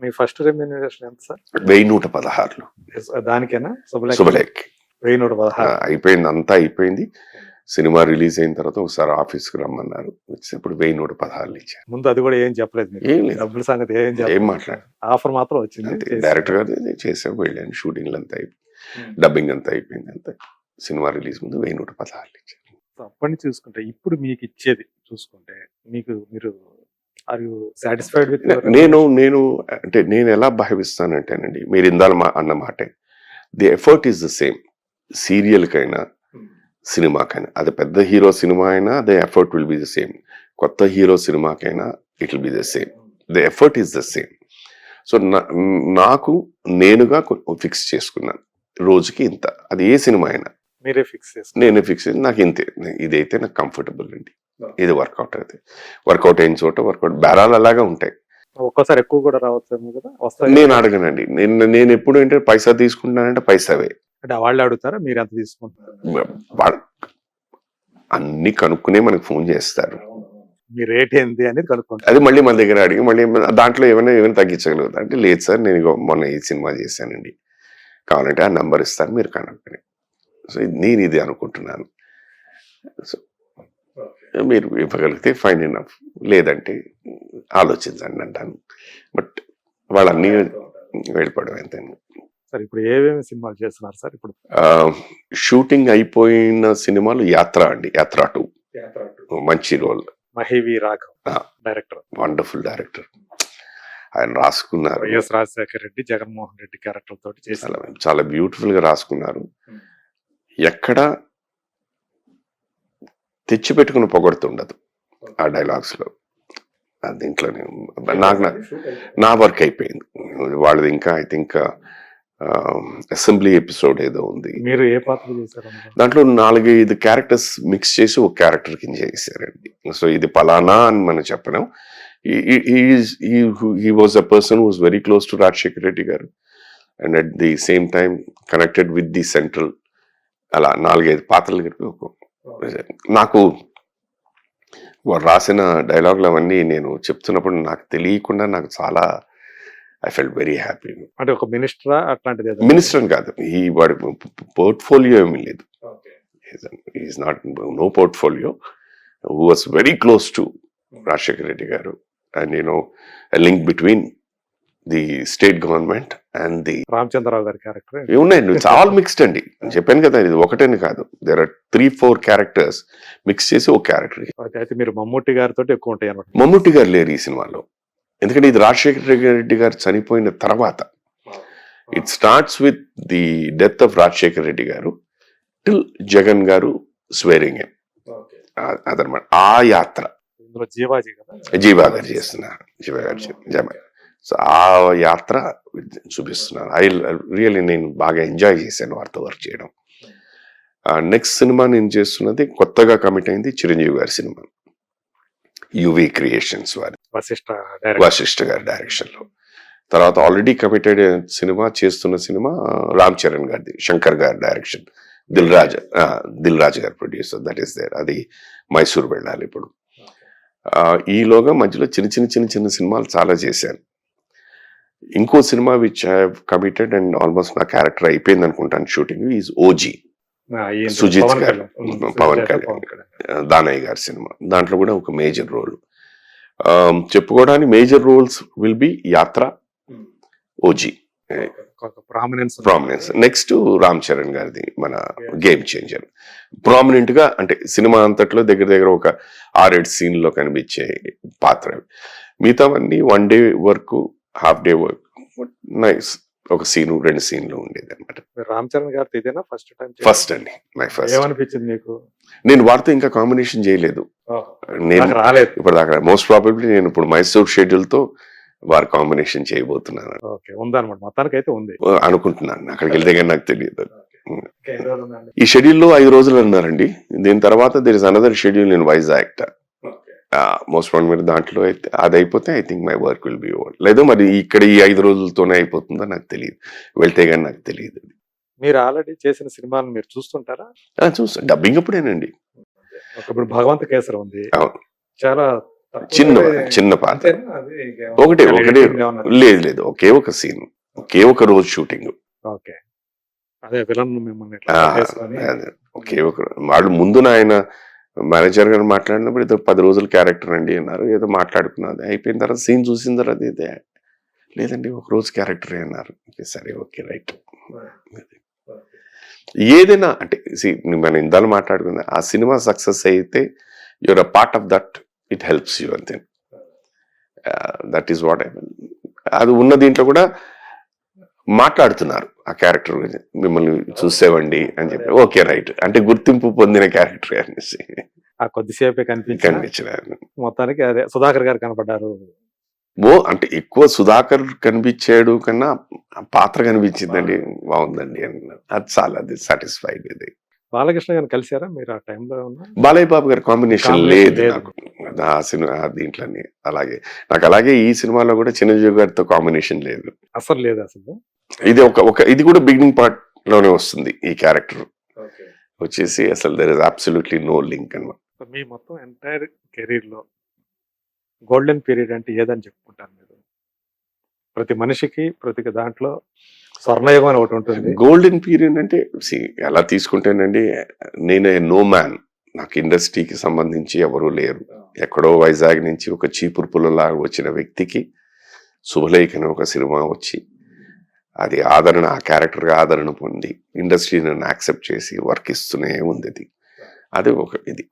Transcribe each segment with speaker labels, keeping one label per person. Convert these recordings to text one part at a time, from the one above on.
Speaker 1: మీ first remuneration ఎంత sir
Speaker 2: వెయ్యి నూట పదహారులు.
Speaker 1: దానికేనా? శుభలేఖ. వెయ్యి నూట పదహారు.
Speaker 2: అయిపోయింది అంతా అయిపోయింది. సినిమా రిలీజ్ అయిన తర్వాత ఒకసారి ఆఫీస్కి రమ్మన్నారు. వచ్చినప్పుడు వెయ్యి నూట పదహారులు ఇచ్చారు.
Speaker 1: ముందు అది కూడా ఏం చెప్పలేదు మీరు.
Speaker 2: ఏం లేదు.
Speaker 1: డబ్బుల సంగతి ఏం
Speaker 2: ఏం మాట్లాడు
Speaker 1: ఆఫర్ మాత్రం వచ్చింది.
Speaker 2: డైరెక్టర్ గారు చేసాం వెళ్ళాను. షూటింగ్లు అంతా అయిపోయింది డబ్బింగ్ అంతా అయిపోయింది అంతా. సినిమా రిలీజ్ ముందు వెయ్యి నూట పదహారులు ఇచ్చారు.
Speaker 1: అప్పటి నుంచి చూసుకుంటే ఇప్పుడు మీకు ఇచ్చేది చూసుకుంటే మీకు మీరు ఆర్ యు సాటిస్ఫైడ్ విత్
Speaker 2: నేను నేను అంటే నేను ఎలా భావిస్తానంటేనండి మీరు ఇందాల మా అన్న మాటే. The effort is the same సీరియల్కైనా సినిమాకైనా. అది పెద్ద హీరో సినిమా అయినా the effort will be the same కొత్త hero సినిమాకైనా it will be the same the effort is the same so నాకు నేనుగా ఫిక్స్ చేసుకున్నాను. రోజుకి ఇంత. అది ఏ సినిమా అయినా.
Speaker 1: మీరే ఫిక్స్ చేసుకున్నారు.
Speaker 2: నేనే ఫిక్స్ నాకు ఇంతే. ఇదైతే నాకు కంఫర్టబుల్ అండి. ఇది వర్కౌట్ అయితే వర్కౌట్ అయిన చోట వర్కౌట్. బేరాలు అలాగా ఉంటాయి.
Speaker 1: ఒక్కోసారి ఎక్కువ కూడా రావచ్చేమో కదా?
Speaker 2: నేను అడగనండి. నేను నేను ఎప్పుడు ఏంటంటే పైసా తీసుకుంటున్నానంటే పైసావే.
Speaker 1: అంటే వాళ్ళు అడుగుతారా? మీరు ఎంత తీసుకుంటారు
Speaker 2: అన్ని కనుక్కునే మనకు ఫోన్ చేస్తారు.
Speaker 1: మీ రేట్ ఏంటి అనేది కనుక్కుంటారు.
Speaker 2: అది మళ్ళీ మన దగ్గర అడిగి మళ్ళీ దాంట్లో ఏమైనా ఏమైనా తగ్గించగలుగుతా అంటే లేదు సార్ నేను మొన్న ఈ సినిమా చేశానండి. కావాలంటే ఆ నంబర్ ఇస్తాను మీరు కనుక్కొని. సో ఇది- నేను ఇది అనుకుంటున్నాను. సో మీరు ఇవ్వగలిగితే ఫైన్ ఇనఫ్ లేదంటే ఆలోచించండి అంటాను. బట్ వాళ్ళన్నీ వెళ్ళిపోవడం అంతే
Speaker 1: సార్ ఇప్పుడు ఏమేమి సినిమాలు చేస్తున్నారు సార్ ఇప్పుడు?
Speaker 2: షూటింగ్ అయిపోయిన సినిమాలు యాత్ర అండి. యాత్ర టూ. మంచి role.
Speaker 1: Mahi V Raghav. Director.
Speaker 2: Wonderful director ఆయన రాసుకున్నారు.
Speaker 1: వైఎస్ రాజశేఖర రెడ్డి జగన్మోహన్ రెడ్డి క్యారెక్టర్ తోటి చేశారు.
Speaker 2: చాలా చాలా బ్యూటిఫుల్గా రాసుకున్నారు.
Speaker 1: Hmm.
Speaker 2: ఎక్కడ తెచ్చి పెట్టుకుని పొగడుతుండదు ఆ డైలాగ్స్లో ఆ దీంట్లోనే నాకు నా- వర్క్ అయిపోయింది. వాళ్ళది ఇంకా ఐ థింక్ అసెంబ్లీ ఎపిసోడ్ ఏదో ఉంది.
Speaker 1: మీరు ఏ పాత్ర చేశారు?
Speaker 2: దాంట్లో నాలుగైదు క్యారెక్టర్స్ మిక్స్ చేసి ఒక క్యారెక్టర్ కింద చేశారండి. సో ఇది పలానా అని మనం చెప్పడం he was a person was very close to Rajasekhar Reddy గారు. And at the same time connected with the central అలా నాలుగైదు పాత్రలు కలిపి ఒక నాకు వారు రాసిన డైలాగులు అవన్నీ నేను చెప్తున్నప్పుడు నాకు తెలియకుండా నాకు చాలా ఐ ఫెల్ట్ వెరీ హ్యాపీ
Speaker 1: అంటే ఒక మినిస్టరా అట్లాంటిది?
Speaker 2: మినిస్టర్ కాదు. ఈ వాడి పోర్ట్ఫోలియో ఏమీ లేదు. Is not no portfolio who was very close to Rajasekhara Reddy గారు. And you know link between the state government and the
Speaker 1: Ramachandra Rao గారి క్యారెక్టర్.
Speaker 2: ఉన్నాయండి ఇట్స్ ఆల్ మిక్స్డ్ అండి. చెప్పాను కదా ఇది ఒకటని కాదు. There are three four characters mix చేసి ఒక క్యారెక్టర్
Speaker 1: అయితే మీరు మమ్మూటి గారితో ఎక్కువ ఉంటాయి అనమాట.
Speaker 2: మమ్ముట్టి గారు లేరు ఈ సినిమాలో. ఎందుకంటే ఇది రాజశేఖర రెడ్డి గారు చనిపోయిన తర్వాత. It starts with the death of Rajasekhara Reddy గారు టిల్ జగన్ గారు స్వేరింగ్ అదనమాట. ఆ యాత్ర. జీవా గారు చేస్తున్నారు. జీవా గారు సో ఆ యాత్ర చూపిస్తున్నారు. ఐ రియల్లీ నేను బాగా ఎంజాయ్ చేశాను వారితో వర్క్ చేయడం. నెక్స్ట్ సినిమా నేను చేస్తున్నది కొత్తగా కమిట్ అయింది చిరంజీవి గారి సినిమా. యువి క్రియేషన్స్ వారి వశిష్ఠ గారి డైరెక్షన్లో తర్వాత ఆల్రెడీ కమిటెడ్ సినిమా చేస్తున్న సినిమా రామ్ చరణ్ గారిది శంకర్ గారి డైరెక్షన్. దిల్ రాజ్ దిల్ రాజ్ గారి ప్రొడ్యూసర్ దట్ ఈస్ దేర్ అది మైసూర్ వెళ్ళాలి ఇప్పుడు. ఈలోగా మధ్యలో చిన్న చిన్న చిన్న చిన్న సినిమాలు చాలా చేశాను. ఇంకో cinema which I committed and almost నా క్యారెక్టర్ అయిపోయింది అనుకుంటాను షూటింగ్ ఈజ్ ఓజీ సుజిత్ గారు. పవన్ కళ్యాణ్. దానయ్య గారి సినిమా. దాంట్లో కూడా ఒక మేజర్ రోల్ చెప్పుకోవడానికి major roles will be Yatra OG
Speaker 1: prominence
Speaker 2: prominence next Ram Charan గారిది మన గేమ్ చేంజర్ ప్రామినెంట్గా అంటే సినిమా అంతట్లో దగ్గర దగ్గర ఒక ఆరేడు సీన్లో కనిపించే పాత్ర. మిగతావన్నీ one day work half day work. Nice. ఒక సీను రెండు సీన్లు ఉండేది అనమాట
Speaker 1: రామ్ చరణ్ గారితో ఇదేనా? ఫస్ట్ టైం
Speaker 2: ఫస్ట్ అండి. మై ఫస్ట్
Speaker 1: ఏమనిపించింది మీకు?
Speaker 2: నేను వారితో ఇంకా కాంబినేషన్ చేయలేదు. నేను
Speaker 1: రాలేదు.
Speaker 2: ఇప్పుడు దాకా మోస్ట్ ప్రాబబ్లీ నేను ఇప్పుడు మైసూర్ షెడ్యూల్తో వారి కాంబినేషన్ చేయబోతున్నాను.
Speaker 1: ఓకే ఉందన్నమాట. మొత్తానికి అయితే ఉంది
Speaker 2: అనుకుంటున్నాను. అక్కడికి వెళ్తే కానీ నాకు తెలియదు. ఈ షెడ్యూల్లో ఐదు రోజులు అన్నారండి. దీని తర్వాత there is another schedule in Vizag most problem దాంట్లో అయితే అది అయిపోతే I think my work will be over లేదు మరి ఇక్కడ ఈ ఐదు రోజులతోనే అయిపోతుందో నాకు తెలియదు వెళ్తే కానీ నాకు తెలియదు
Speaker 1: మీరు ఆల్రెడీ చేసిన సినిమాలు మీరు చూస్తుంటారా?
Speaker 2: చూస్తాను డబ్బింగ్ అప్పుడేనండి.
Speaker 1: ఇప్పుడు భగవంత కేసరి ఉంది. చాలా
Speaker 2: చిన్న చిన్న పాత్ర ఒకటే ఒకటే? లేదు లేదు. ఒకే ఒక సీన్ ఒకే ఒక రోజు షూటింగ్
Speaker 1: ఓకే. అదే విలన్ మిమ్మల్ని.
Speaker 2: ఒకే ఒక వాళ్ళు ముందు ఆయన మేనేజర్ గారు మాట్లాడినప్పుడు ఏదో పది రోజులు క్యారెక్టర్ అండి అన్నారు. ఏదో మాట్లాడుకున్నది అయిపోయిన తర్వాత సీన్ చూసిన తర్వాత ఇదే. లేదండి ఒక రోజు క్యారెక్టర్ అన్నారు. ఓకే, సరే ఓకే రైట్. ఏదైనా అంటే మనం ఇందాలు మాట్లాడుకున్నా ఆ సినిమా సక్సెస్ అయితే your a part of that it helps you అంతే. దట్ ఈస్ వాట్ ఐ అది ఉన్న దీంట్లో కూడా మాట్లాడుతున్నారు ఆ క్యారెక్టర్ మిమ్మల్ని చూసేవండి అని చెప్పి. ఓకే రైట్ అంటే గుర్తింపు పొందిన క్యారెక్టర్ అనేసి.
Speaker 1: ఆ కొద్దిసేపే కనిపించి
Speaker 2: కనిపించిన
Speaker 1: మొత్తానికి అదే. సుధాకర్ గారు కనపడ్డారు.
Speaker 2: ఓ అంటే ఎక్కువ సుధాకర్ కనిపించాడు కన్నా ఆ పాత్ర కనిపించిందండి. బాగుందండి అన్నారు. అది చాలా అది సాటిస్ఫైడ్ ఇది.
Speaker 1: బాలకృష్ణ గారిని కలిసారా మీరు ఆ టైంలో
Speaker 2: బాలయ్య బాబు గారి కాంబినేషన్ లేదు ఆ సినిమా దీంట్లోని అలాగే. నాకు అలాగే ఈ సినిమాలో కూడా చిరంజీవి గారితో కాంబినేషన్ లేదు.
Speaker 1: అసలు లేదు అసలు.
Speaker 2: ఇది ఒక ఒక ఇది కూడా బిగినింగ్ పార్ట్లోనే వస్తుంది ఈ క్యారెక్టర్. వచ్చేసి అసలు there is absolutely no link అనమాట
Speaker 1: మీ మొత్తం ఎంటైర్ కెరీర్లో గోల్డెన్ పీరియడ్ అంటే ఏదని చెప్పుకుంటారు మీరు? ప్రతి మనిషికి ప్రతి దాంట్లో స్వర్ణయుగం అని ఒకటి ఉంటుంది.
Speaker 2: గోల్డెన్ పీరియడ్ అంటే ఎలా తీసుకుంటేనండి నేనే నో మ్యాన్ నాకు ఇండస్ట్రీకి సంబంధించి ఎవరూ లేరు. ఎక్కడో వైజాగ్ నుంచి ఒక చీపురు పుల్లలాగా వచ్చిన వ్యక్తికి శుభలేఖ అనే ఒక సినిమా వచ్చి అది ఆదరణ ఆ క్యారెక్టర్గా ఆదరణ పొంది ఇండస్ట్రీ నన్ను యాక్సెప్ట్ చేసి వర్క్ ఇస్తూనే ఉంది అది. అది ఒక ఇది.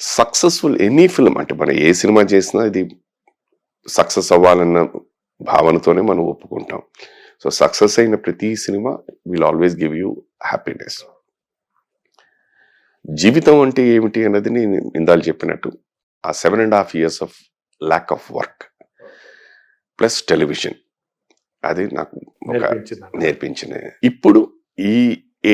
Speaker 2: సక్సెస్ఫుల్ ఎనీ ఫిల్మ్ అంటే మనం ఏ సినిమా చేసినా ఇది సక్సెస్ అవ్వాలన్న భావనతోనే మనం ఒప్పుకుంటాం. సో సక్సెస్ అయిన ప్రతి cinema will always give you happiness. జీవితం అంటే ఏమిటి అన్నది నేను ఇందాలు చెప్పినట్టు ఆ seven and half years of lack of work plus television అది నాకు
Speaker 1: నేర్పించింది
Speaker 2: నేర్పించిన ఇప్పుడు ఈ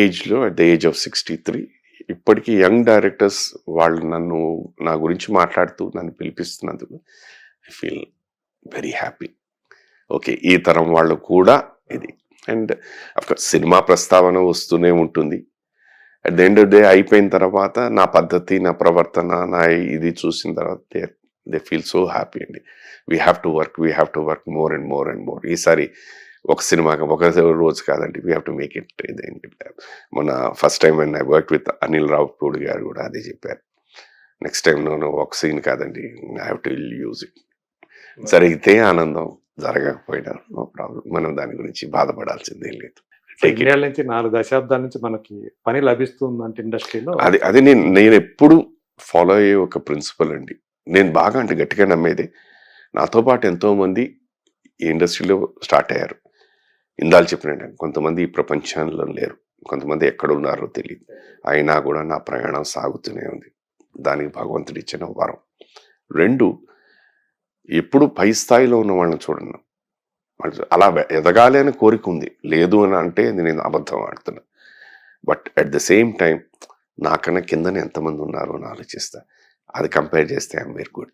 Speaker 2: ఏజ్లో at the age of sixty three ఇప్పటికీ యంగ్ డైరెక్టర్స్ వాళ్ళు నన్ను నా గురించి మాట్లాడుతూ నన్ను పిలిపిస్తున్నందుకు I feel very happy okay ఈ తరం వాళ్ళు కూడా ఇది. అండ్ అఫ్కోర్స్ సినిమా ప్రస్తావన వస్తూనే ఉంటుంది. At the end of day అయిపోయిన తర్వాత నా పద్ధతి నా ప్రవర్తన నా ఇది చూసిన తర్వాత they they feel so happy అండి. We have to work we have to work more and more and more ఈసారి ఒక సినిమాకి ఒక రోజు కాదండి we have to make it ఇదేంటి మన first time and I work with Anil Ravipudi గారు కూడా అదే చెప్పారు. నెక్స్ట్ టైం నేను ఒక సీన్ కాదండి I have to use it జరిగితే ఆనందం జరగకపోయినా నో ప్రాబ్లం మనం దాని గురించి బాధపడాల్సిందేం లేదు.
Speaker 1: ఇన్నేళ్ళ నుంచి నాలుగు దశాబ్దాల నుంచి మనకి పని లభిస్తుంది అంటే ఇండస్ట్రీలో
Speaker 2: అది అది నేను నేను ఎప్పుడు ఫాలో అయ్యే ఒక ప్రిన్సిపల్ అండి. నేను బాగా అంటే గట్టిగా నమ్మేది. నాతో పాటు ఎంతో మంది ఈ ఇండస్ట్రీలో స్టార్ట్ అయ్యారు. ఇందాలు చెప్పినట్టు కొంతమంది ఈ ప్రపంచంలో లేరు. కొంతమంది ఎక్కడ ఉన్నారో తెలియదు. అయినా కూడా నా ప్రయాణం సాగుతూనే ఉంది. దానికి భగవంతుడు ఇచ్చిన వరం. రెండు ఎప్పుడు పై స్థాయిలో ఉన్న వాళ్ళని చూడను వాళ్ళు అలా ఎదగాలి అని కోరిక ఉంది. లేదు అని అంటే నేను అబద్ధం ఆడుతున్నా. But at the same time నాకన్నా కిందనే ఎంతమంది ఉన్నారో అని ఆలోచిస్తా. అది కంపేర్ చేస్తే ఐఎమ్ వెరీ గుడ్.